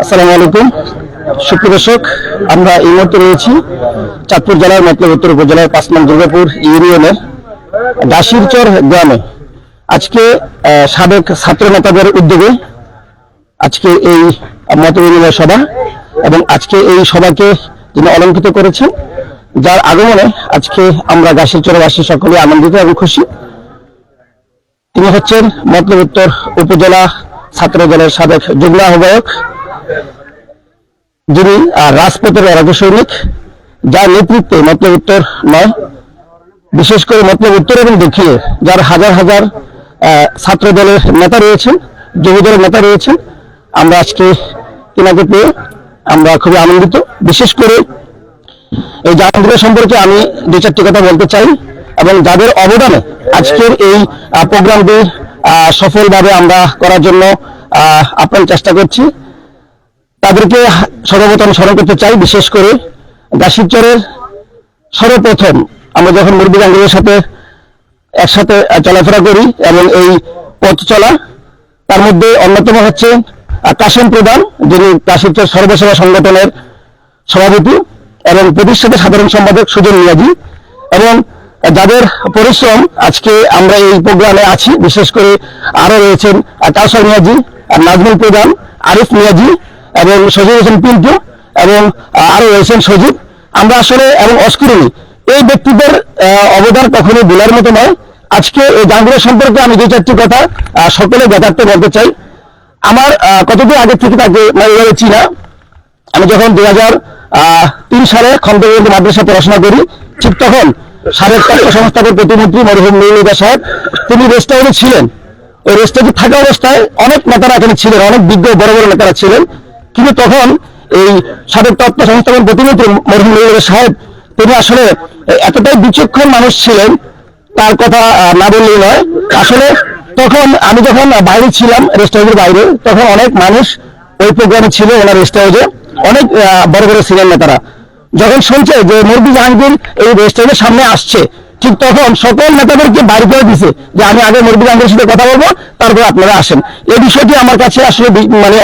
আসসালামু আলাইকুম। সুপ্রিয় দর্শক, আমরা এই মুহূর্তে রয়েছি চাঁদপুর জেলার মতলব উত্তর উপজেলার পাঁচ নং দুর্গাপুর ইউনিয়নের দাসিরচর গ্রামে। আজকে সাবেক ছাত্র নেতাদের উদ্যোগে আজকে এই মত বিনিময় সভা এবং আজকে এই সভাকে তিনি অলঙ্কিত করেছেন, যার আগমনে আজকে আমরা গাছিরচরবাসী সকলে আনন্দিত এবং খুশি। তিনি হচ্ছেন মতলব উপজেলা ছাত্র দলের সাবেক যুগ্ম আহ্বায়ক, যিনি রাজপথের রাজ্য সৈনিক, যার নেতৃত্বে মতলব উত্তর নয়, বিশেষ করে মতলব উত্তর এবং দক্ষিণে যার হাজার হাজার ছাত্র দলের নেতা রয়েছেন, যুব দলের নেতা রয়েছেন। আমরা আজকে তিনাকে পেয়ে আমরা খুবই আনন্দিত। বিশেষ করে এই জাহাঙ্গীর সম্পর্কে আমি দু চারটি কথা বলতে চাই এবং যাদের অবদানে আজকের এই প্রোগ্রামটি সফলভাবে আমরা করার জন্য আপ্রাণ চেষ্টা করছি। তাদেরকে সর্বপ্রথম স্মরণ করতে চাই, বিশেষ করে গাছিরচরের সর্বপ্রথম আমরা যখন মুরব্বী গাঙ্গুলের সাথে একসাথে চলাফেরা করি এবং এই পথ চলা, তার মধ্যে অন্যতম হচ্ছে কাশেম প্রধান, যিনি কাশিরচর সর্বসেবা সংগঠনের সভাপতি এবং প্রতিষ্ঠাতা সাধারণ সম্পাদক সুজন মিয়াজি এবং যাদের পরিশ্রম আজকে আমরা এই প্রোগ্রামে আছি, বিশেষ করে আরও রয়েছেন কাউসার মিয়াজি নাজমুল প্রধান, আরিফ মিয়াজি এবং সজিব হোসেন পিন্টু এবং আরও রয়েছেন সজীব। আমরা আসলে এবং অস্কুরণী, এই ব্যক্তিদের অবদান কখনোই ভুলার মতো নয়। আজকে এই জাহাঙ্গীরের সম্পর্কে আমি দু চারটি কথা সকলে যথার্থ বলতে চাই। আমার কতদিন আগে থেকে তাকে মানে চিনা। আমি যখন দু হাজার তিন সালে খন্দকার মাদ্রাসা পড়াশোনা করি, ঠিক তখন সাবেক তথ্য সংস্থাপক প্রতিমন্ত্রী মরহুম নুরুদা সাহেব। তিনি রেস্ট হাউসে ছিলেন। ওই রেস্ট হাউসে থাকা অবস্থায় অনেক নেতারা এখানে ছিলেন, অনেক বিজ্ঞ বড় বড় নেতারা ছিলেন। কিন্তু তখন এই সাবেক তথ্য সংস্থাপন প্রতিমন্ত্রী মরহুম নুরুদা সাহেব, তিনি আসলে এতটাই বিচক্ষণ মানুষ ছিলেন, তার কথা না বললেই নয়। আসলে তখন আমি যখন বাইরে ছিলাম, রেস্ট হাউসের বাইরে, তখন অনেক মানুষ ওই প্রোগ্রামে ছিল ওনার রেস্ট হাউসে। অনেক বড় বড় সিনিয়র নেতারা। যখন শুনছে যে মুরবি জাহাঙ্গীর এই রেস্টুরেন্টের সামনে আসছে, ঠিক তখন সকল নেতাদেরকে বাড়ি করে দিছে যে আমি আগে মুরবি জাহাঙ্গীরের সাথে কথা বলব, তারপর আপনারা আসেন। এই বিষয়টি আমার কাছে আসলে মানে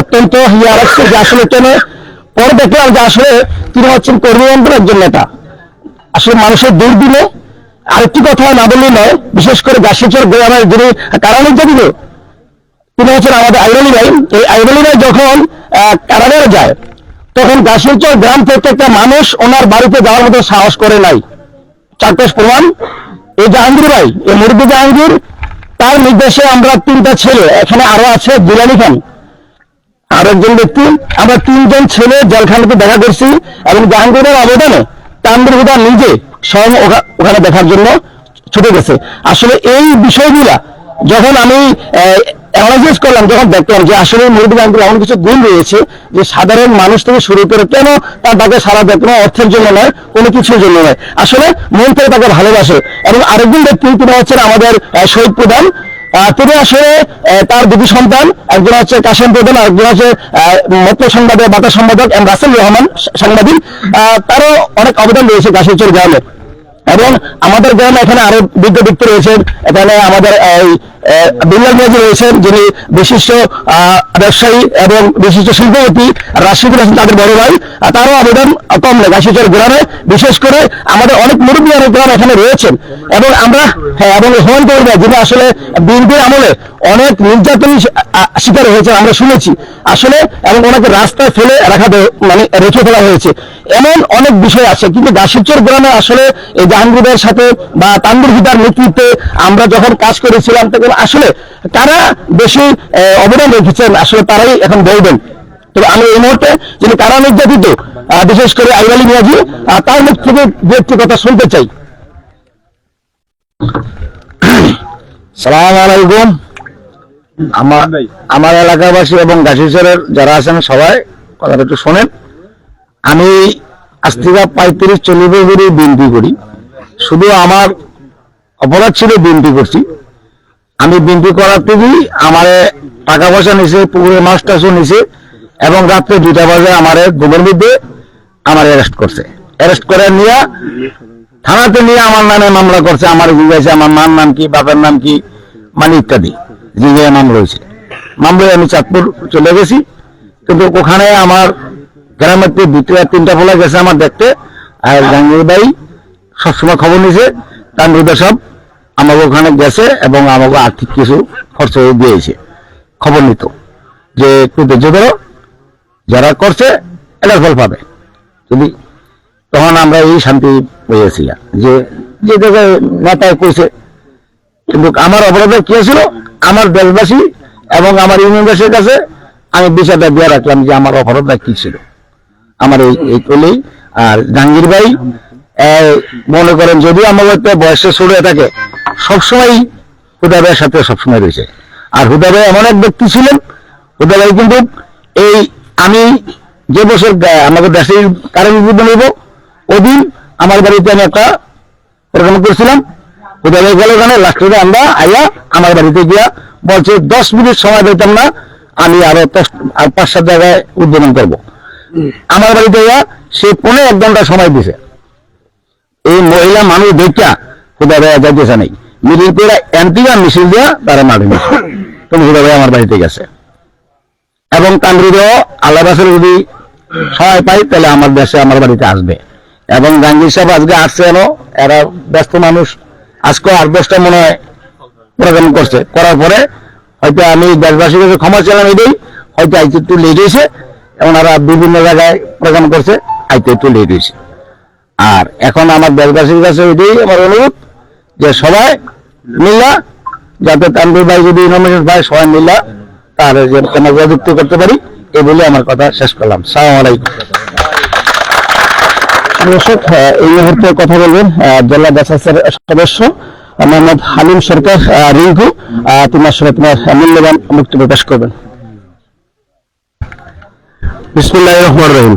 অত্যন্ত ইয়ে লাগছে যে আসলে কেন? পরে দেখলাম যে আসলে তিনি হচ্ছেন কর্মীমন্ত্রের একজন নেতা। আসলে মানুষের দুর্দিনে আরেকটি কথা না বললে নয়, বিশেষ করে গাছিচর গ্রামের যিনি কারা নির্যাতিত তিনি হচ্ছেন আমাদের আইরলি ভাই। এই আইরলি ভাই যখন কারাগারে যায় তখন গাছিচর গ্রাম প্রত্যেকটা মানুষ ওনার বাড়িতে যাওয়ার মতো সাহস করে নাই। চারপাশ প্রমাণ। এই জাহাঙ্গীর ভাই, এই মুরব্বী জাহাঙ্গীর, তার নির্দেশে আমরা তিনটা ছেলে, এখানে আরও আছে দুলালি খান। আর একজন ব্যক্তি, আমরা তিনজন ছেলে জেলখানাতে দেখা করছি এবং জাহাঙ্গীরের অবদানে তান্ডুর হুদা নিজে স্বয়ং ওখানে দেখার জন্য ছুটে গেছে। আসলে এই বিষয়গুলা যখন আমি অ্যানালাইসিস করলাম, যখন দেখলাম যে আসলে মুরব্বী জাহাঙ্গীর এমন কিছু গুণ রয়েছে যে সাধারণ মানুষ থেকে শুরু করে কেন তার তাকে সারা দেয়? কোনো অর্থের জন্য নয়, কোনো কিছুর জন্য নয়। আসলে মন থেকে তাকে ভালোবাসে এবং আরেকজন ব্যক্তি তিনি হচ্ছেন আমাদের শহীদ প্রধান। তিনি আসলে তার দুটি সন্তান, একজন হচ্ছে কাশেম প্রধান একজন হচ্ছে মত্র সংবাদের বার্তা সম্পাদক, এম রাসেল রহমান সাংবাদিক। তারও অনেক অবদান রয়েছে কাশিচর গ্রামে। এবং আমাদের গ্রামে এখানে আরও বিজ্ঞ ব্যক্তি রয়েছেন। এখানে আমাদের এই বিল্লাল মিয়াজি রয়েছেন, যিনি বিশিষ্ট ব্যবসায়ী এবং বিশিষ্ট শিল্পপতি রাশিদুল হাসান, তাদের বড় ভাই। তারও অবদান কম নেই গাছিচর গ্রামে বিশেষ করে আমাদের অনেক মুরব্বী অনেক গ্রাম এখানে রয়েছেন। এবং আমরা হ্যাঁ এবং হোম করবে যিনি আসলে বিএনপির আমলে অনেক নির্যাতন শিকার হয়েছে আমরা শুনেছি। আসলে, এবং ওনাকে রাস্তায় ফেলে রাখা মানে রেখে ফেলা হয়েছে। এমন অনেক বিষয় আছে কিন্তু গাছিচর গ্রামে আসলে এই জাহাঙ্গীরের সাথে বা তান্দুর হিতার নেতৃত্বে আমরা যখন কাজ করেছিলাম তখন আসলে কারা বেশি অবদান রেখেছেন আসলে তারাই এখন বলবেন। তবে আমি এই মুহূর্তে যিনি কারা নির্যাতিত বিশেষ করে আইরালি মিয়াজি তার মুখ থেকে দু একটি কথা শুনতে চাই। সালাম আলাইকুম। আমার আমার এলাকাবাসী এবং গাছিচরের যারা আছেন সবাই কথাটা একটু শোনেন। আমি আজ থেকে পঁয়ত্রিশ, চল্লিশ বছর বিনতি করি। শুধু আমার অপরাধ ছিল বিনতি করছি। আমি বিনতি করার থেকেই আমার টাকা পয়সা নিছে পুকুরে মাছ টাছও নিছে এবং রাত্রে দুটা বাজে আমার ঘুমের মধ্যে আমার অ্যারেস্ট করছে। অ্যারেস্ট করে নিয়ে থানাতে নিয়ে আমার নামে মামলা করছে, আমার জিজ্ঞাসা আমার মার নাম কি, বাপের নাম কি মানে ইত্যাদি জিজ্ঞাসা নাম রয়েছে। মামলায় আমি চাঁদপুর চলে গেছি, কিন্তু ওখানে আমার গ্রামের দুটো আর তিনটা ফোলা গেছে আমার দেখতে। আর জাহাঙ্গীর ভাই সবসময় খবর নিছে তার নির্দেশ সব আমাকে ওখানে গেছে এবং আমাকে আর্থিক কিছু খরচ দিয়েছে। খবর নিত যে, একটু ধৈর্য ধরো, যারা করছে এটার ফল পাবে। যদি তখন আমরা এই শান্তি পেয়েছি যে যে জায়গায় নেতায় কইছে। কিন্তু আমার অপরাধ কি ছিল আমার দেশবাসী এবং আমার ইউনিয়নবাসীর কাছে আমি বিষয়টা দিয়ে রাখলাম যে আমার অপরাধটা কি ছিল? আমার এই করলেই আর জাহাঙ্গীর ভাই মনে করেন যদি আমার বয়সে ছোট থাকে, সবসময় হুদা ভাইয়ের সাথে সবসময় রয়েছে। আর হুদা ভাই এমন এক ব্যক্তি ছিলেন, হুদা ভাই কিন্তু এই আমি যে বছর আমাকে দেশের কারেন্ট বিদ্যুৎ নেব ওদিন আমার বাড়িতে আমি একটা প্রোগ্রাম করেছিলাম। হুদা ভাই গেল ওখানে লাস্টে আমরা আইয়া আমার বাড়িতে গিয়া বলছে, দশ মিনিট সময় দিতাম না, আমি আর পাঁচ, সাত জায়গায় উদ্বোধন করব। আমার বাড়িতে সে পনেরো এক ঘণ্টা সময় দিছে। এই মহিলা মানুষ দেখা হুদা ভাই যাইতেছে নাই। মিডিল করে অ্যান্টিগা মিছিল দিয়া তারা মাঠে তুমি হুদা ভাই আমার বাড়িতে গেছে। এবং কান্দ্রিদেও আল্লাহ রাসুল যদি সহায় পাই তাহলে আমার দেশে আমার বাড়িতে আসবে। এবং জাহাঙ্গীর সাহেব আজকে আসছে এনো, এরা ব্যস্ত মানুষ। আজকে আট দশটা মনে হয় প্রোগ্রাম করছে। করার পরে হয়তো আমি দেশবাসীর কাছে ক্ষমা চালাম এটাই। হয়তো আইতে একটু লেট হয়েছে। ওনারা বিভিন্ন জায়গায় প্রোগ্রাম করছে, আইতে লেট হয়েছে আর এখন আমার দেশবাসীর কাছে এটাই আমার অনুরোধ যে সবাই মিল্লা যাতে তানভীর ভাই যদি নমিনেট ভাই সবাই মিল্লা যে কোনো যুক্তি করতে পারি, এই বলে আমার কথা শেষ করলাম। সালাম আলাইকুম। দর্শক এই মুহূর্তে কথা বলবেন জেলা বাসাসের সদস্য, মোহাম্মদ হালিম সরকার রিঙ্কু তোমার সাথে তোমার মূল্যবান মুক্তি প্রকাশ করবেন। বিসমুল্লাহ রহমান রহিম।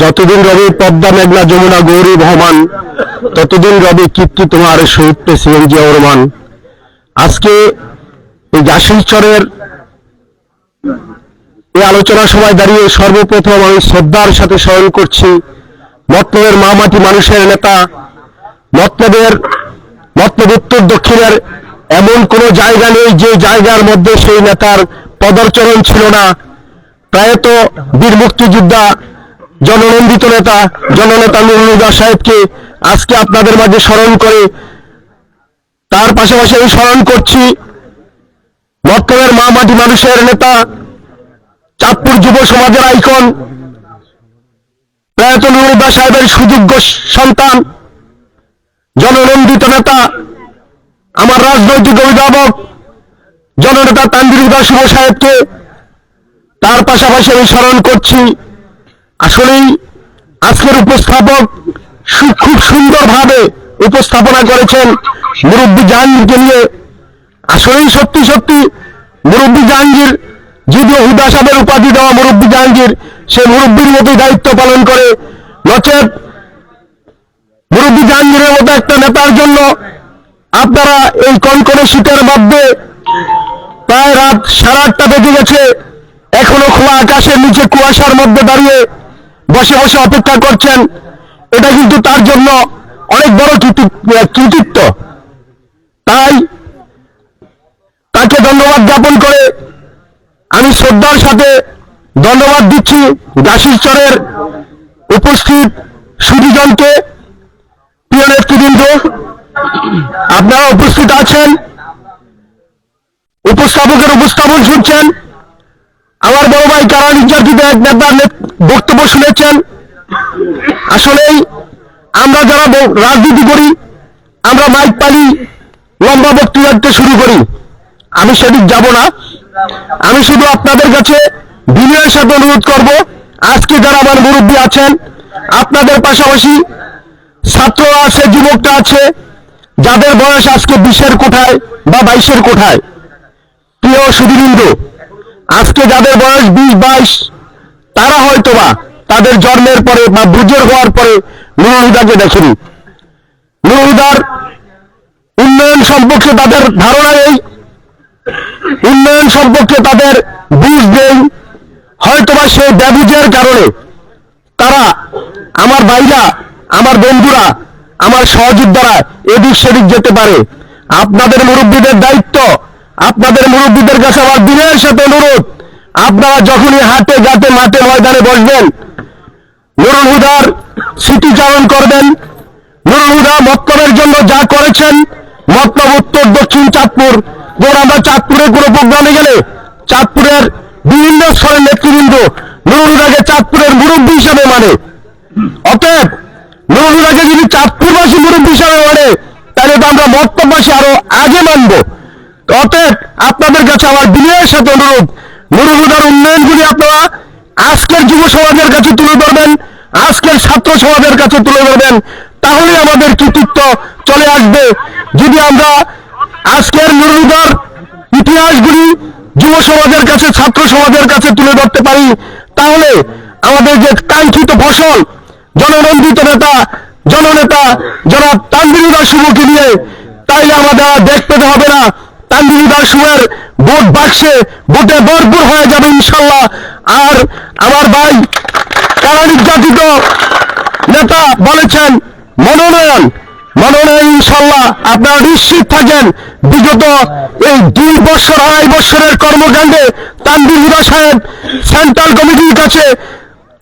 যতদিন রবি পদ্মা মেঘনা যমুনা গৌরী বহমান, ততদিন রবি কীর্তি তোমার শহীদ সিএনজি রহমান আজকে এই জাসিলচরের এই আলোচনার সময় দাঁড়িয়ে সর্বপ্রথম আমি শ্রদ্ধার সাথে স্মরণ করছি মতলবের মামাটি মানুষের নেতা, মতলবের মতলব উত্তর দক্ষিণের এমন কোন জায়গা নেই যে জায়গার মধ্যে সেই নেতার পদার্চরণ ছিল না। প্রায়ত বীর মুক্তিযোদ্ধা জননন্দিত নেতা, জননেতা নুরুল্লাহ সাহেবকে আজকে আপনাদের মাঝে স্মরণ করে, তার পাশাপাশি আমি স্মরণ করছি মতলবের মা মাটি মানুষের নেতা, চাঁদপুর যুব সমাজের আইকন, প্রয়াত নুরুল্লাহ সাহেবের সুযোগ্য সন্তান, জননন্দিত নেতা, আমার রাজনৈতিক অভিভাবক, জননেতা তানজির দাস শুভ সাহেবকে তার পাশাপাশি আমি স্মরণ করছি, আসলেই আজকের উপস্থাপক খুব সুন্দরভাবে উপস্থাপনা করেছেন মুরব্বী জাহাঙ্গীরকে নিয়ে। আসলেই সত্যি সত্যি মুরব্বী জাহাঙ্গীর, যদিও হুদা সাহেবের উপাধি দেওয়া মুরব্বী জাহাঙ্গীর, সে মুরব্বীর মতোই দায়িত্ব পালন করে। নচেত মুরব্বী জাহাঙ্গীরের মতো একটা নেতার জন্য আপনারা এই কনকনে শীতের মধ্যে প্রায় রাত সাড়ে আটটা বেজে গেছে। এখনও খোলা আকাশের নিচে কুয়াশার মধ্যে দাঁড়িয়ে বসে বসে অপেক্ষা করছেন। এটা কিন্তু তার জন্য অনেক বড় কৃতিত্ব। তাই তাকে ধন্যবাদ জ্ঞাপন করে আমি শ্রদ্ধার সাথে ধন্যবাদ দিচ্ছি দাসিরচরের উপস্থিত সুদীজনকে প্রিয় নেতৃবৃন্দ, আপনারা উপস্থিত আছেন, উপস্থাপকের উপস্থাপন শুনছেন। আমার বড় ভাই কারা নির্যাতিত এক নেতার বক্তব্য শুনেছেন? আসলেই আমরা যারা রাজনীতি করি, আমরা মাইক পালি, লম্বা বক্তৃতা শুরু করি। আমি সেদিক যাব না। আমি শুধু আপনাদের কাছে বিনয়ের সাথে অনুরোধ করব, আজকে যারা আমার মুরব্বী আছেন, আপনাদের পাশাপাশি ছাত্ররা আছে যুবকটা আছে, যাদের বয়স আজকে বিশের কোঠায় বা বাইশের কোঠায়। প্রিয় সুধীবৃন্দ আজকে যাদের বয়স বিশ, বাইশ, তারা হয়তোবা তাদের জন্মের পরে বা বুঝের হওয়ার পরে নুরুদাকে দেখেনি। নুরুদার উন্নয়ন সম্পর্কে তাদের ধারণা নেই। উন্নয়ন সম্পর্কে তাদের বুঝ নেই। হয়তোবা সেই ব্যবুজের কারণে তারা আমার ভাইরা, আমার বন্ধুরা, আমার সহযোদ্ধারা এদিক সেদিক যেতে পারে। আপনাদের মুরব্বীদের দায়িত্ব আপনাদের মুরব্বীদের কাছে আমার দিনের সাথে অনুরোধ। আপনারা যখনই হাটে, ঘাটে, মাঠে, ময়দানে বসবেন, নুরুল হুদার স্মৃতিচারণ করবেন। নুরুল হুদা মতলবের জন্য যা করেছেন মতলব উত্তর, দক্ষিণ চাঁদপুর। যেমন আমরা চাঁদপুরের কোনো প্রোগ্রামে গেলে চাঁদপুরের বিভিন্ন স্তরের নেতৃবৃন্দ নুরুল হুদাকে চাঁদপুরের মুরব্বী হিসাবে মানে। অতএব নুরুল হুদাকে যদি চাঁদপুরবাসী মুরব্বী হিসাবে মানে তাহলে তো আমরা মতলববাসী আরও আগে মানব। অতএব আপনাদের কাছে আমার বিনয়ের সাথে অনুরোধ। হুদার উন্নয়নগুলি আপনারা আজকের যুব সমাজের কাছে তুলে ধরবেন, আজকের ছাত্র সমাজের কাছে তুলে ধরবেন, তাহলে আমাদের কৃতিত্ব চলে আসবে। যদি আমরা আজকের নুরুদার ইতিহাসগুলি যুব সমাজের কাছে, ছাত্র সমাজের কাছে তুলে ধরতে পারি, তাহলে আমাদের যে কাঙ্ক্ষিত ফসল জননন্দিত নেতা, জননেতা যারা তানবিরুদা শুভকে নিয়ে তাইলে আমাদের দেখতে হবে না। তানবিরুদা শুভের ভোট বাক্সে ভোটে ভরপুর হয়ে যাবে ইনশাল্লাহ। আর আমার ভাই কারা নির্যাতিত নেতা বলেছেন, মনোনয়ন মনোনয়ন ইনশাল্লাহ আপনারা নিশ্চিত থাকেন। বিগত এই দুই বছর, আড়াই বছরের কর্মকাণ্ডে হুদা সাহেব সেন্ট্রাল কমিটির কাছে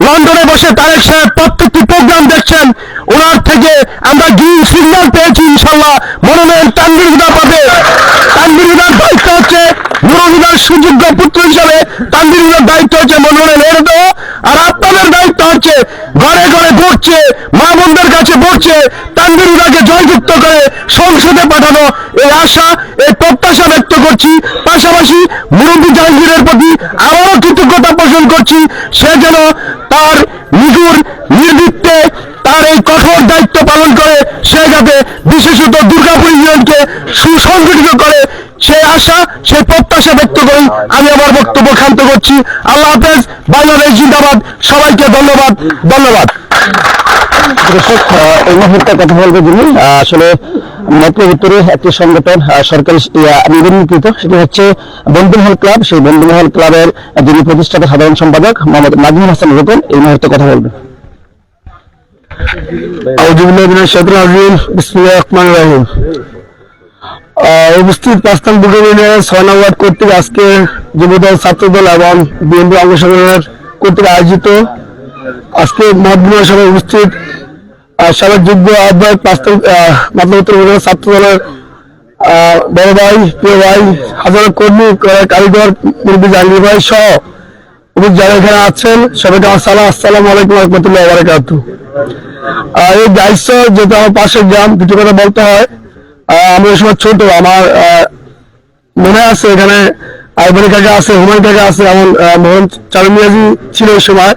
লন্ডনে বসে তারেক সাহেব প্রত্যেকটি প্রোগ্রাম দেখছেন। ওনার থেকে আমরা গ্রিন সিগন্যাল পেয়েছি, ইনশাল্লাহ। মনোনয়ন তানবির পাবে। তানবির দায়িত্ব হচ্ছে নুরুল হুদার সুযোগ্য পুত্র হিসাবে তানবির দায়িত্ব হচ্ছে মনোনয়ন দেওয়া আর আপনাদের দায়িত্ব হচ্ছে ঘরে ঘরে ঘুরছে, মা বোনদের কাছে ভোটছে তানবির হুদাকে জয়যুক্ত করে সংসদে পাঠানো এই আশা, এই প্রত্যাশা ব্যক্ত করছি। পাশাপাশি মুরব্বী জাহাঙ্গীরের প্রতি আবারও কৃতজ্ঞতা পোষণ করছি, সে যেন তার নিজুর নির্বৃত্তে তার এই কঠোর দায়িত্ব পালন করে, সে যাতে বিশেষত দুর্গাপুর ইউনিয়নকে সুসংগঠিত করে সেই আশা সেই প্রত্যাশা ব্যক্ত করি আমি আমার বক্তব্য ক্ষান্ত করছি। আল্লাহ হাফেজ বাংলাদেশ জিন্দাবাদ। সবাইকে ধন্যবাদ। ধন্যবাদ। দর্শক এই মুহূর্তে কথা বলব যিনি আসলে মতলব উত্তরে একটি সংগঠন সরকারি ইয়া, সেটি হচ্ছে বন্ধুমহল ক্লাব। সেই বন্ধুমহল ক্লাবের যিনি প্রতিষ্ঠাতা সাধারণ সম্পাদক মোহাম্মদ নাজমুল হাসান রুকন এই মুহূর্তে কথা বলবেন। উপস্থিত পাঁচতাম দুটো ছয় নম্বর কর্তৃক আজকে যুবদল, ছাত্রদল এবং বিএনপি অঙ্গ অংশগ্রহণের কর্তৃক আয়োজিত আজকে মহাবিমা সভায় উপস্থিত সবার যোগ্য আহ্বায়ক পাঁচতাম মাতৃত্ব ছাত্র দলের বড় ভাই, প্রিয় ভাই, হাজারো কর্মী কারিগর, মুরব্বী, জাহাঙ্গীর ভাই সহ যারা এখানে আছেন, সবাইকে আমার সালাম, আসসালামু আলাইকুম রহমতুল্লাহ বারাকাত এই দায়িত্ব যেহেতু আমার পাশের গ্রাম, দুটো কথা বলতে হয়। আমি ওই সময় ছোট, আমার মনে আছে এখানে আইবানি কাকা আছে, হুমায়ুন কাকা আছে, এমন মোহন চারমিয়াজি ছিল ওই সময়।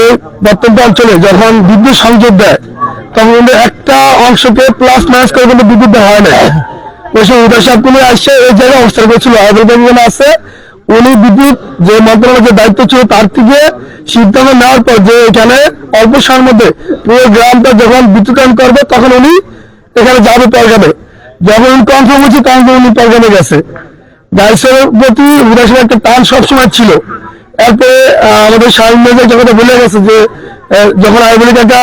এই প্রত্যন্ত অঞ্চলে যখন বিদ্যুৎ সংযোগ দেয়, তখন কিন্তু একটা অংশকে প্লাস মাইনাস করে কিন্তু বিদ্যুৎ দেওয়া হয় না ওই সময় উদয় সাহেব কোনো আসছে এই জায়গায় অবস্থান করেছিল। আইবানি আছে, উনি বিদ্যুৎ যে মন্ত্রণালয়ের দায়িত্ব ছিল তার থেকে সিদ্ধান্ত নেওয়ার পর যে এখানে অল্প সময়ের মধ্যে পুরো গ্রামটা যখন বিদ্যুতায়ন করবে, তখন উনি এখানে যাবে পরগামে যখন কনফার্ম হচ্ছে তখন উনি গেছে। দায়িত্বের প্রতি উদাসীন একটা টান সবসময় ছিল। এরপরে আমাদের যখন বলে গেছে যে যখন কাকা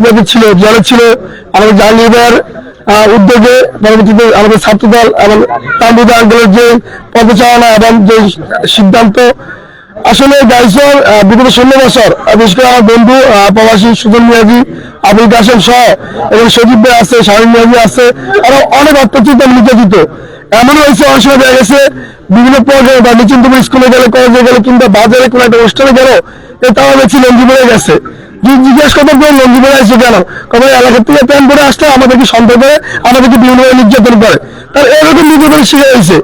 ইয়েতে ছিল, জলে ছিল, আমাদের জাহাঙ্গীরের উদ্যোগে পরবর্তীতে আমাদের ছাত্রদল এবং তাম্বুদা আন্দোলনের যে পদচালনা এবং যে সিদ্ধান্ত, আসলে গাইসর বিগত ষোলো বছর বিশেষ করে আমার বন্ধু প্রবাসী সুজন মিয়াজি আবুল কাসেম সহ এবং সজীব ভাই আছে শাহিন মিয়াজি আছে আরও অনেক অত্যাচিত নির্যাতিত। এমন হয়েছে, অনেক সময় দেখা গেছে, বিভিন্ন পর্যায়ে বা নিচিন্তপুর স্কুলে গেলে, কলেজে গেলে, কিংবা বাজারে কোনো একটা অনুষ্ঠানে গেল তাও দেখছি লঞ্জি বেড়ে গেছে জিজ্ঞেস করতে পারে লঞ্জি বেড়ে আসছে কেন? কবে এলাকার থেকে প্যান পরে আসলে, আমাদেরকে সন্দেহ করে, আমাদেরকে বিভিন্ন নির্যাতন করে। তার এরকম নির্যাতন শিখে হয়েছে।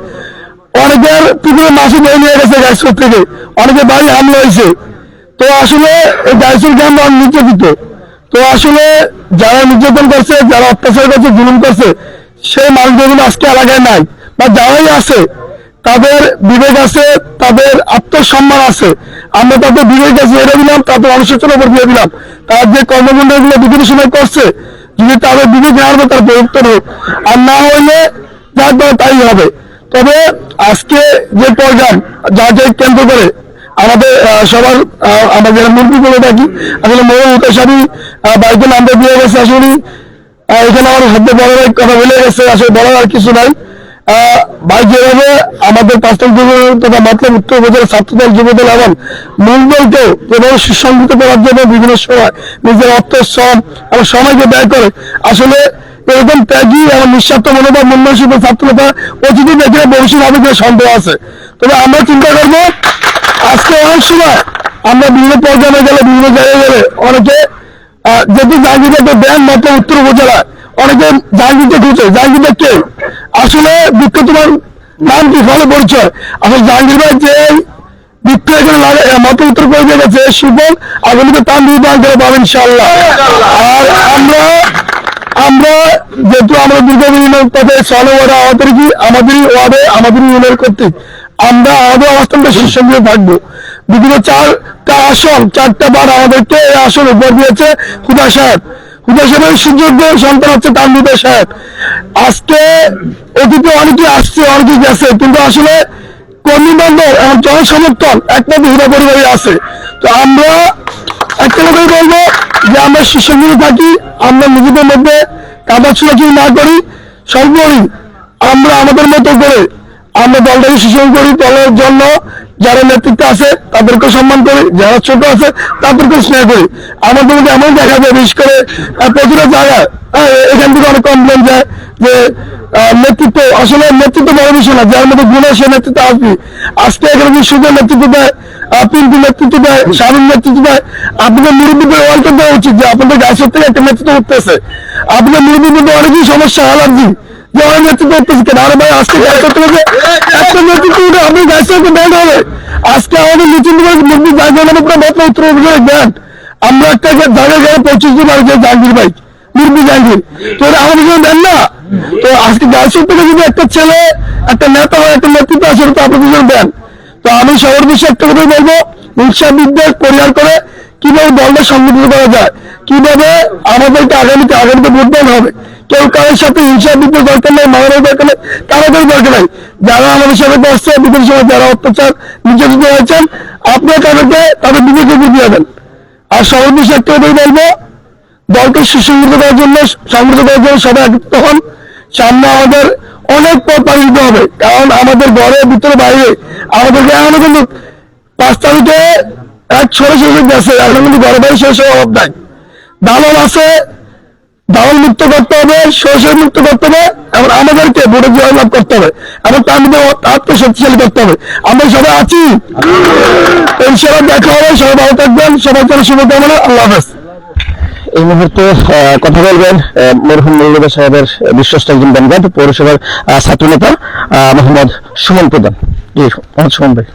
অনেকের পুকুরে মাসি নিয়ে নিয়ে গেছে গাইসপুর থেকে। অনেকের বাড়ি হামলা হয়েছে। তো আসলে গাইসপুর গ্রাম নির্যাতিত। তো আসলে যারা নির্যাতন করছে, যারা অত্যাচার করছে, জুলুম করছে, সেই মানুষগুলো আজকে এলাকায় নাই। বা যারাই আছে, তাদের বিবেক আছে, তাদের আত্মসম্মান আছে। আমরা তাদের বিবেক আছে এড়ে দিলাম, তাদের অনুশোচনা উপর দিয়ে দিলাম। তারা যে কর্মকাণ্ডগুলো বিভিন্ন সময় করছে, যদি তাদের বিবেক না হবে তার পরিবর্তন হোক। আর না হইলে যার তাই হবে। তবে আজকে যে প্রোগ্রাম যা যা কেন্দ্র করে আমাদের সবার আমরা যারা মুরগি বলে থাকি, আসলে মৌল উত্তরসারী বাইকের নাম্বার দিয়ে গেছে আসলে। এখানে আমার হাতে বড় কথা বলে গেছে, আসলে বড় আর কিছু নাই। ভাই যেভাবে আমাদের পাঁচটা যুবদল তথা মতলব উত্তর উপজেলা ছাত্রদল যুবদল এবং মূল দলকে যেভাবে সুসংগঠিত করার জন্য বিভিন্ন সময় নিজের অর্থ শ্রম এবং সময়কে ব্যয় করে, আসলে এরকম ত্যাগী এবং নিঃস্বার্থ মনোভাব মূল্যশীল ছাত্রতা অতিথি দেখে ভবিষ্যৎ কিনা সন্দেহ আছে। তবে আমরা চিন্তা করব আজকে অনেক সময় আমরা বিভিন্ন পর্যায়ে গেলে, বিভিন্ন জায়গায় গেলে অনেকে যেহেতু জাহাঙ্গীরকে ব্যান মাত্র উত্তর উপজেলায়, অনেকে জাহাঙ্গীরকে খুঁজে জাহাঙ্গীরটা কে? আসলে বৃক্ষ তোমার নাম কি ফলে পরিচয়। আসলে জাহাঙ্গীর ভাই যে বৃক্ষ এখানে মাত্র উত্তর দিয়ে গেছে সুফল আগামীতে তার নির্মাণ করে পাবেন ইনশাল্লাহ আর আমরা আমরা যেহেতু আমরা দীর্ঘদিন পথে চলো ওরা আমাদেরই ওয়ার্ডে আমাদেরই ইউনিয়ন কর্তৃক। আমরা আমাদের অবস্থানটা শীর্ষ দিয়ে থাকব। বিভিন্ন চারটা আসন, চারটা বার আমাদেরকে এই আসন উপর দিয়েছে হুদা সাহেব। হুদা সাহেবের সুযোগ্য সন্তান হচ্ছে তানবিদা সাহেব। আজকে অতীতে অনেকে আসছে অনেকে গেছে, কিন্তু আসলে কর্মী বান্ধব এবং জনসমর্থন একমাত্র হুদা পরিবারই আছে। তো আমরা একটা কথাই বলব যে আমরা শীর্ষগুলো থাকি, আমরা নিজেদের মধ্যে কাদা ছোড়াছুড়ি না করি। সর্বোপরি আমরা আমাদের মতো করে আমরা দলটাকে সুসংগ করি, দলের জন্য যারা নেতৃত্ব আছে, তাদেরকে সম্মান করি, যারা ছোট আছে, তাদেরকে স্নেহ করি। আমাদের মধ্যে এমন দেখা যায়, বিশেষ করে প্রতিটা জায়গায় এখান থেকে অনেক কমপ্লেন যায় যে নেতৃত্ব, আসলে নেতৃত্ব বড় বিষয় না, যার মধ্যে গুণ সে নেতৃত্ব আসবে। আজকে এখানে সুযোগ নেতৃত্ব দেয় পিন্টু নেতৃত্ব দেয় স্বামীর নেতৃত্ব দেয়, আপনাদের মুরব্বীদের ওয়ালটা দেওয়া উচিত যে, আপনাদের গাছের থেকে একটা নেতৃত্ব করতেছে আপনাদের মুরব্বীদের অনেকই সমস্যা অ্যালার্জি যে নেতৃত্ব করতেছে আরে ভাই আজকে গাছ করতে হবে একটা নেতৃত্ব উঠে আপনি গাছ করতে হবে আজকে আমাদের নিশ্চিন্ত করে মুরব্বী মানে পুরো মত উত্তর উপজেলার ব্যান্ড আমরা একটা জায়গায় গেলে পঁচিশ দিন আগে জাহাঙ্গীর ভাই মুরব্বী জাহাঙ্গীর। তো আমাদের জন্য দেন না। তো আজকে গাছ থেকে যদি একটা ছেলে একটা নেতা হয় একটা নেতৃত্ব তো আপনাদের জন্য দেন। তো আমি সবার বিষয়ে একটা কথা বলব উৎসাহবিদদের পরিহার করে কীভাবে দলটা সংগঠিত করা যায় কীভাবে আমাদেরকে আগামীতে আগামীতে ভোট দেওয়া হবে। কেউ কারোর সাথে হিংসা বিদ্রোহ দরকার নেই মারানোর দরকার নেই কারোদের দরকার নেই। যারা আমাদের সাথে বসছে বিদেশ সময় যারা অত্যাচার, নির্যাতিত হয়েছেন, আপনার তাদেরকে তাদের বিবেকে বুঝিয়ে দেন আর সবার বিষয়ে একটা কথাই বলব, দলকে সুসংগঠিত করার জন্য, সংগঠিত করার জন্য সবাই একত্রিত হন। সামনে আমাদের অনেক পথ পাড়ি দিতে হবে, কারণ আমাদের ঘরে, ভিতরে, বাইরে আমাদেরকে এখনও কিন্তু পাঁচ তারিখে এক ষোলো শেষে গেছে, এখন কিন্তু ঘরে বাইরে শেষ হওয়ার অভাব নাই। দালাল আছে দালাল মুক্ত করতে হবে শোষণ মুক্ত করতে হবে, এবং আমাদেরকে ভোটে জয়লাভ করতে হবে, এবং তার মধ্যে আত্মশক্তিশালী করতে হবে। আমরা সবাই আছি। ইনশাল্লাহ দেখা হবে, সবাই ভালো থাকবেন, সবার জন্য শুভকামনা, আল্লাহ হাফেজ। এই মুহূর্তে কথা বলবেন মরহুম মৌলভী সাহেবের বিশ্বস্ত একজন ব্যানগার্ড পৌরসভার ছাত্রনেতা মোহাম্মদ সুমন প্রধান। জি, মোহাম্মদ সুমন ভাই।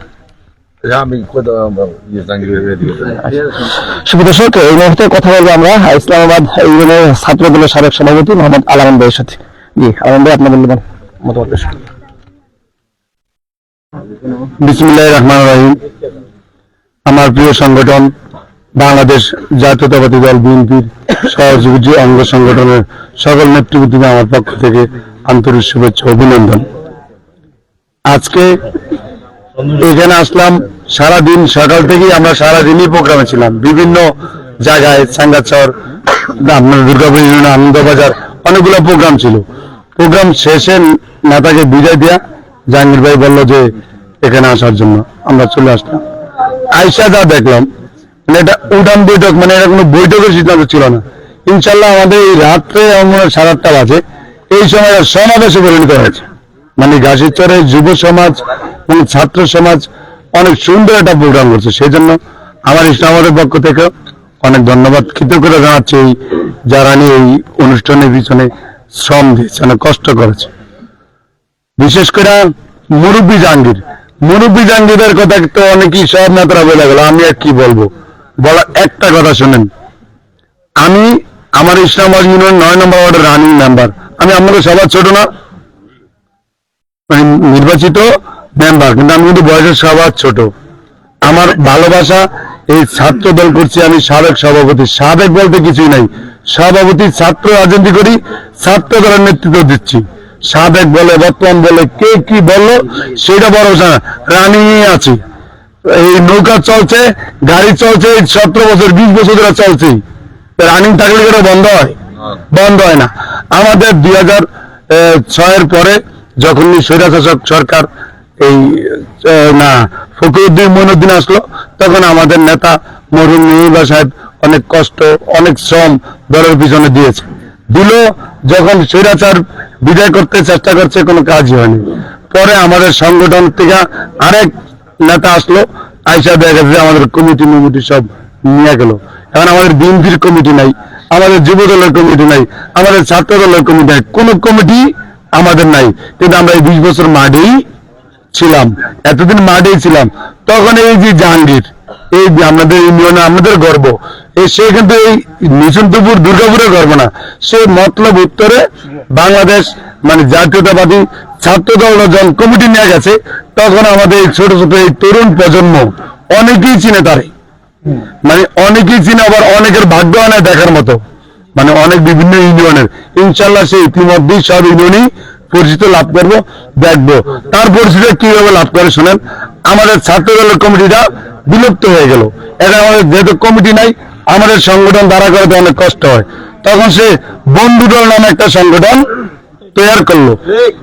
দর্শক এই মুহূর্তে কথা বলব আমরা ইসলামাবাদ ইউনিয়নের ছাত্র দলের সাবেক সভাপতি মোহাম্মদ আলামান ভাইয়ের সাথে। জি আলামান ভাই আপনার মূল্যবান মতামত বিসমুল্লাহ রহমান রহিম। আমার প্রিয় সংগঠন বাংলাদেশ জাতীয়তাবাদী দল বিএনপির সহযোগী অঙ্গ সংগঠনের সকল নেতৃবৃন্দকে আমার পক্ষ থেকে আন্তরিক শুভেচ্ছা অভিনন্দন। আজকে এখানে আসলাম সারা দিন সকাল থেকেই আমরা সারা দিনই প্রোগ্রামে ছিলাম। বিভিন্ন জায়গায় সাঙ্গাচর আপনার দুর্গাপুর ইউনিয়ন, আনন্দবাজার, অনেকগুলো প্রোগ্রাম ছিল। প্রোগ্রাম শেষে নেতাকে বিদায় দেয়া, জাহাঙ্গীর ভাই বলল যে, এখানে আসার জন্য আমরা চলে আসলাম। আইসা যা দেখলাম মানে এটা উঠান বৈঠক মানে এটা কোনো বৈঠকের সিদ্ধান্ত ছিল না। ইনশাল্লাহ আমাদের এই রাত্রে আমার সাড়ে আটটা বাজে, এই সময় সমাবেশে পরিণত হয়েছে। মানে গাছের যুব সমাজ এবং ছাত্র সমাজ অনেক সুন্দর একটা প্রোগ্রাম করছে। সেই জন্য আমার ইসলামাবাদের পক্ষ থেকে অনেক ধন্যবাদ। কৃতজ্ঞতা জানাচ্ছি এই যারা এই অনুষ্ঠানের পিছনে শ্রম দিয়েছে, অনেক কষ্ট করেছে। বিশেষ করে মুরব্বী জাহাঙ্গীর। মুরব্বী জাহাঙ্গীরের কথা তো অনেকেই সব নেতারা বলে গেল, আমি আর কি বলব? বলা একটা কথা শোনেন, আমি আমার ইসলামাবাদ ইউনিয়ন নয় নম্বর ওয়ার্ডের রানিং মেম্বার আমি আমাদের সবার ছোট না। নির্বাচিত মেম্বার কিন্তু আমি কিন্তু বয়সের সবার ছোট। আমার ভালোবাসা এই ছাত্র দল করছি আমি সাবেক সভাপতি। সাবেক বলতে কিছুই নাই। সভাপতি ছাত্র রাজনীতি করি ছাত্র দলের নেতৃত্ব দিচ্ছি। সাবেক বলে বর্তমান বলে কে কি বলল সেটা বড় না। রানিং আছি। এই নৌকা চলছে গাড়ি চলছে সতেরো বছর বিশ বছর ধরে চলছে। রানিং থাকলে বন্ধ হয়? বন্ধ হয় না। আমাদের দুই হাজার ছয়ের পরে যখনই স্বৈরাশাসক সরকার এই না, ফখরুদ্দিন মইনুদ্দিন আসলো, তখন আমাদের নেতা মরহুম মেহুল্লাহ সাহেব অনেক কষ্ট, অনেক শ্রম দলের পিছনে দিয়েছে। দিল, যখন স্বৈরাচার বিদায় করতে চেষ্টা করছে, কোনো কাজই হয়নি। পরে আমাদের সংগঠন থেকে আরেক নেতা আসলো আইসা দেখা যাচ্ছে আমাদের কমিটি মিমিটি সব নিয়ে গেল। এখন আমাদের বিএনপির কমিটি নাই, আমাদের যুব দলের কমিটি নাই, আমাদের ছাত্র দলের কমিটি নাই। কোনো কমিটি আমাদের নাই। কিন্তু আমরা এই বিশ বছর মাঠেই ছিলাম, এতদিন মাঠেই ছিলাম। তখন এই যে জাহাঙ্গীর, এই আমাদের ইউনিয়নে আমাদের গর্ব সে কিন্তু এই নিচুনপুর দুর্গাপুরে গর্ব না। সে মতলব উত্তরে বাংলাদেশ মানে জাতীয়তাবাদী ছাত্র দল যখন কমিটি নিয়ে গেছে, তখন আমাদের এই ছোট ছোট এই তরুণ প্রজন্ম অনেকেই চিনে তারে। মানে অনেকেই চিনে, আবার অনেকের ভাগ্য আনায় দেখার মতো। মানে অনেক বিভিন্ন ইউনিয়নের। ইনশাল্লাহ সে ইতিমধ্যেই সব ইউনিয়নই পরিচিত লাভ করব, দেখব। তার পরিচিত কীভাবে লাভ করে শোনেন, আমাদের ছাত্র দলের কমিটিটা বিলুপ্ত হয়ে গেল। এটা আমাদের যেহেতু কমিটি নাই, আমাদের সংগঠন দ্বারা করাতে অনেক কষ্ট হয়। তখন সে বন্ধু দল নামে একটা সংগঠন তৈরি করল।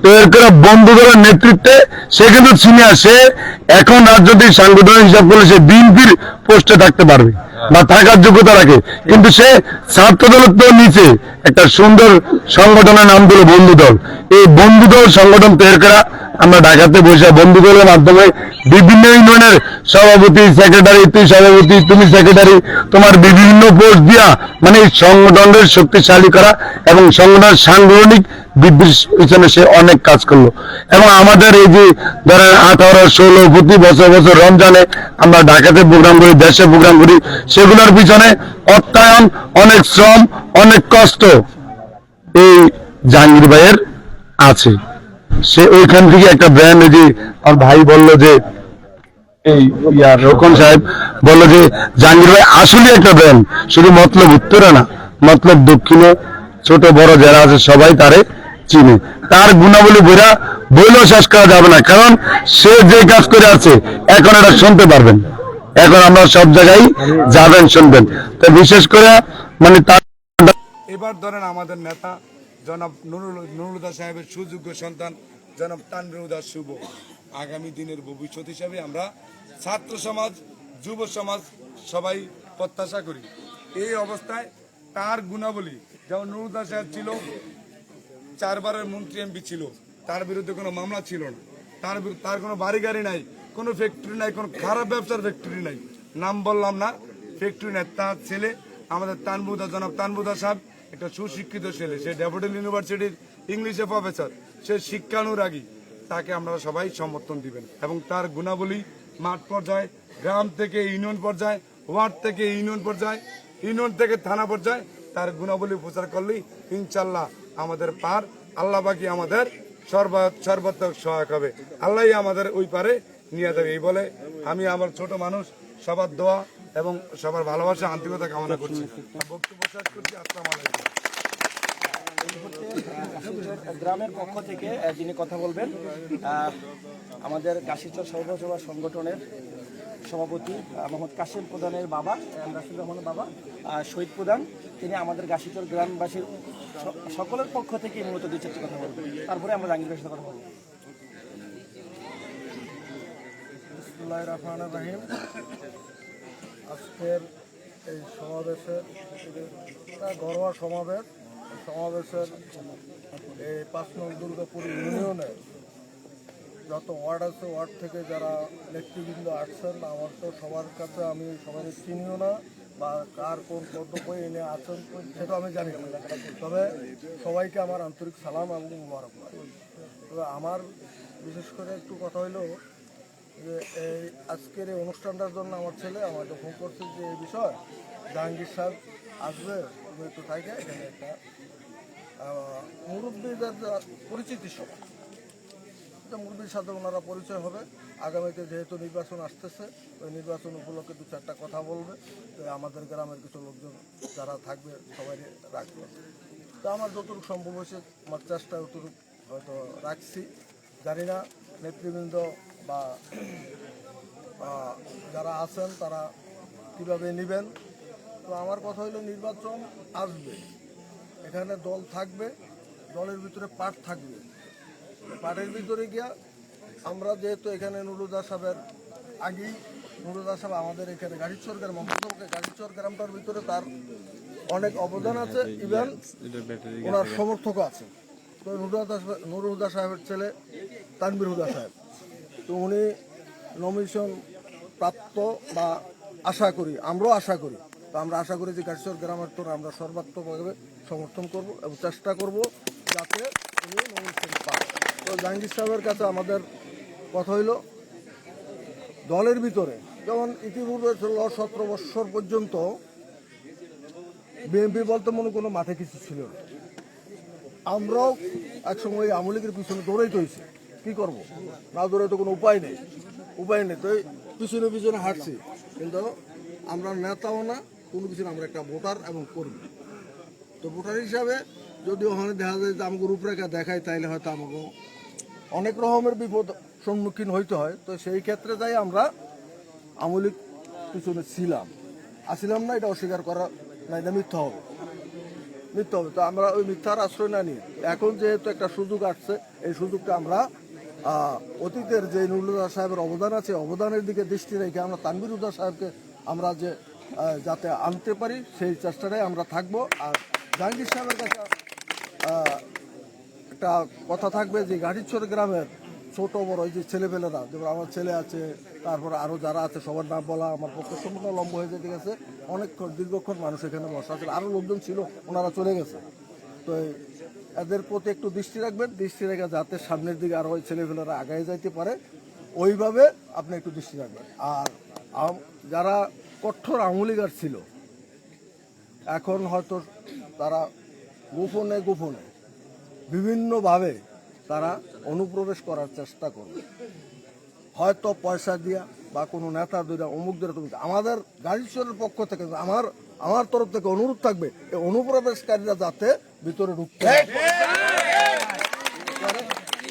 তৈরি করে বন্ধু দলের নেতৃত্বে সে কিন্তু সিনিয়র সে এখন রাজনৈতিক সাংগঠনিক হিসাব করলে সে বিএনপির পোস্টে থাকতে পারবে বা থাকার যোগ্যতা রাখে। কিন্তু সে ছাত্র দলের তো নিচে একটা সুন্দর সংগঠনের নাম দিল বন্ধু দল এই বন্ধু দল সংগঠন তৈরি করা আমরা ঢাকাতে বসে বন্ধু দলের মাধ্যমে বিভিন্ন ইউনিয়নের সভাপতি সেক্রেটারি তুই সভাপতি, তুমি সেক্রেটারি তোমার বিভিন্ন পোস্ট দিয়া মানে সংগঠনের শক্তিশালী করা এবং সংগঠনের সাংগঠনিক বৃদ্ধির পিছনে সে অনেক কাজ করল। এবং আমাদের এই যে ধরেন আঠারো, ষোলো, প্রতি বছর বছর রমজানে আমরা ঢাকাতে প্রোগ্রাম করি দেশে প্রোগ্রাম করি, সেগুলোর পিছনে অর্থায়ন অনেক শ্রম, অনেক কষ্ট এই জাহাঙ্গীর ভাইয়ের আছে। সে ওইখান থেকে একটা ব্র্যান্ড যে আমার ভাই বলল যে রোকন সাহেব বলল যে, জাহাঙ্গীর ভাই আসলে একটা শুধু মতলব উত্তরে না, মতলব দক্ষিণে। ছোট, বড় যারা আছে সবাই তারে চিনে। তার গুণাবলী বইলেও শেষ করা যাবে না। কারণ সে যে কাজ করে আছে, এখন এটা শুনতে পারবেন। এখন আমরা সব জায়গায় যাবেন, শুনবেন। তো বিশেষ করে মানে তার এবার ধরেন আমাদের নেতা জনাব নুরুল নুরুলদা সাহেবের সুযোগ্য সন্তান জনাব তানবিরুদা শুভ। আগামী দিনের ভবিষ্যৎ হিসাবে আমরা ছাত্র সমাজ, যুব সমাজ সবাই প্রত্যাশা করি। এই অবস্থায় তার গুণাবলী যেমন নুরুলদা সাহেব ছিল, চারবারের মন্ত্রী এমপি ছিল, তার বিরুদ্ধে কোনো মামলা ছিল না। তার তার কোনো বাড়ি গাড়ি নাই, কোনো ফ্যাক্টরি নাই, কোনো খারাপ ব্যবসার ফ্যাক্টরি নাই। নাম বললাম না ফ্যাক্টরি নাই, তার ছেলে আমাদের তানবুদা জনাব তানবুদা সাহেব একটা সুশিক্ষিত ছেলে, সে ডেভোটেল ইউনিভার্সিটির ইংলিশে প্রফেসর, সে শিক্ষানুরাগী, তাকে আমরা সবাই সমর্থন দিবেন। এবং তার গুণাবলী মাঠ পর্যায়ে, গ্রাম থেকে ইউনিয়ন পর্যায়ে, ওয়ার্ড থেকে ইউনিয়ন পর্যায়ে, ইউনিয়ন থেকে থানা পর্যায়ে তার গুণাবলী প্রচার করলেই ইনশাল্লাহ আমাদের পার আল্লাহ বাকি আমাদের সর্ব- সর্বাত্মক সহায়ক হবে। আল্লাহই আমাদের ওই পারে নিয়ে যাবে, এই বলে আমি আমার ছোট মানুষ সবার দোয়া এবং সবার ভালোবাসা আন্তরিকতা কামনা করছি। বক্তব্য শেষ করছি আসসালামু আলাইকুম। গ্রামের পক্ষ থেকে যিনি কথা বলবেন আমাদের কাশীচর সর্বসভা সংগঠনের সভাপতি মোহাম্মদ কাশিম প্রধানের বাবা রাসুল রহমানের বাবা শহীদ প্রধান। তিনি আমাদের গাশিচর গ্রামবাসীর সকলের পক্ষ থেকে মূলত দুই চারটি কথা বলবেন। তারপরে আমরা জাহাঙ্গীরের সাথে কথা বলব। রহমান রাহিম। আজকের এই সমাবেশের ঘরোয়া সমাবেশ। সমাবেশের এই পাঁচ নং দুর্গাপুর ইউনিয়নের যত ওয়ার্ড আছে, ওয়ার্ড থেকে যারা নেতৃবৃন্দ আসছেন, আমার তো সবার কাছে আমি সবাই চিনিও না বা কার কোন কর্তব্য এনে আছেন সেটা আমি জানি না। তবে সবাইকে আমার আন্তরিক সালাম এবং মুবারকবাদ। তবে আমার, বিশেষ করে একটু কথা হইল যে এই আজকের এই অনুষ্ঠানটার জন্য আমার ছেলে আমাকে ফোন করছে যে এই বিষয় জাহাঙ্গীর সাহেব আসবে একটু থাকে এখানে একটা মুরব্বীদের পরিচিতি সভা মুরব্বীর সাথে ওনারা পরিচয় হবে। আগামীতে যেহেতু নির্বাচন আসতেছে, ওই নির্বাচন উপলক্ষে দু চারটা কথা বলবে। তো আমাদের গ্রামের কিছু লোকজন যারা থাকবে সবাই রাখবে। তো আমার যতটুকু সম্ভব হয়েছে, আমার চেষ্টা অতটুকু হয়তো রাখছি। জানি না, নেতৃবৃন্দ বা যারা আছেন তারা কীভাবে নেবেন? তো আমার কথা হলো নির্বাচন আসবে। এখানে দল থাকবে, দলের ভিতরে পার্ট থাকবে। পাটের ভিতরে গিয়া আমরা যেহেতু এখানে নুরুদা সাহেবের আগেই নুরুদা সাহেব আমাদের এখানে গাড়িচর সরকার অন্তর্গত গাড়িচর গ্রামটার ভিতরে তার অনেক অবদান আছে, ইভেন ওনার সমর্থক আছে। তো নুরুদা নুরুদা সাহেবের ছেলে তানবির হুদা সাহেব। তো উনি নমিশন প্রাপ্ত বা আশা করি, আমরাও আশা করি। তো আমরা আশা করি যে গাড়িচর গ্রামের আমরা সর্বাত্মকভাবে সমর্থন করব এবং চেষ্টা করব যাতে উনি নমিশন পান তো জাহাঙ্গীর সাহেবের কাছে আমাদের কথা হইল, দলের ভিতরে, যেমন ইতিপূর্বে ষোলো সতেরো বৎসর পর্যন্ত বিএনপি বলতে মনে কোনো মাঠে কিছু ছিল না। আমরাও একসময় আওয়ামী লীগের পিছনে দৌড়াইতে হয়েছে কি করব? না দৌড়ে তো কোনো উপায় নেই। উপায় নেই। তো পিছনে পিছনে হাঁটছি। কিন্তু আমরা নেতাও না, কোনো কিছু আমরা একটা ভোটার এবং কর্মী। তো ভোটার হিসাবে যদি ওখানে দেখা যায় যে আমাকে রূপরেখা দেখায়, তাইলে হয়তো আমাকে অনেক রকমের বিপদ সম্মুখীন হইতে হয়। তো সেই ক্ষেত্রে যাই আমরা আমলিক পিছনে ছিলাম। আসিলাম না, এটা অস্বীকার করা না এটা মিথ্যা হবে। মিথ্যা হবে। তো আমরা ওই মিথ্যার আশ্রয় না নিয়ে, এখন যেহেতু একটা সুযোগ আসছে, এই সুযোগটা আমরা অতীতের যে নুরুল্লাহ সাহেবের অবদান আছে, অবদানের দিকে দৃষ্টি রেখে আমরা তানবির উদ্দা সাহেবকে আমরা যে যাতে আনতে পারি, সেই চেষ্টাটাই আমরা থাকব। আর জাহাঙ্গীর সাহেবের কাছে একটা কথা থাকবে যে গাড়িছড় গ্রামের ছোট বড় এই যে ছেলেপেলেরা, যেমন আমার ছেলে আছে, তারপর আরও যারা আছে, সবার নাম বলা আমার পক্ষে সম্পূর্ণ লম্ব হয়ে যেতে গেছে। অনেকক্ষণ দীর্ঘক্ষণ মানুষ এখানে বসা ছিল আরও লোকজন ছিল, ওনারা চলে গেছে। তো এদের প্রতি একটু দৃষ্টি রাখবেন, দৃষ্টি রেখে যাতে সামনের দিকে আরও ওই ছেলেপেলেরা আগায় যাইতে পারে, ওইভাবে আপনি একটু দৃষ্টি রাখবেন। আর যারা কঠোর আঙুলিগার ছিল, এখন হয়তো তারা গোপনে গোপনে বিভিন্নভাবে তারা অনুপ্রবেশ করার চেষ্টা করবে। হয়তো পয়সা দিয়া বা কোনো নেতা দুইটা অমুক তুমি আমাদের গাড়িশ্বরের পক্ষ থেকে, আমার আমার তরফ থেকে অনুরোধ থাকবে, এই অনুপ্রবেশকারীরা যাতে ভিতরে ঢুকতে।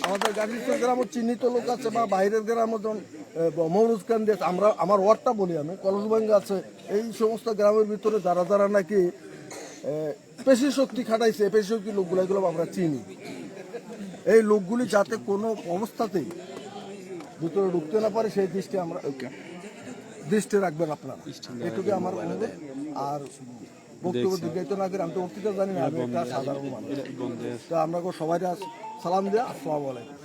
আমাদের গাড়িশ্বর গ্রামে চিহ্নিত লোক আছে বা বাইরের গ্রামে যেমন মৌরুজ খান দিয়ে আমরা, আমার ওয়ার্ডটা বলি আমি, কলসবাঙ্গ আছে। এই সমস্ত গ্রামের ভিতরে যারা যারা নাকি পেশি শক্তি খাটাইছে পেশি শক্তি লোকগুলো এগুলো আমরা চিনি। এই লোকগুলি যাতে কোনো অবস্থাতেই ভিতরে ঢুকতে না পারে, সেই দৃষ্টি আমরা দৃষ্টি রাখবেন আপনারা। এটুকু আমার অনুরোধ। আর বক্তব্য দীর্ঘায়িত না করে আমি তো বক্তৃতা জানি না আমি একটা সাধারণ মানুষ। তো আমরা সবাই সালাম দিয়ে আসসালামু আলাইকুম।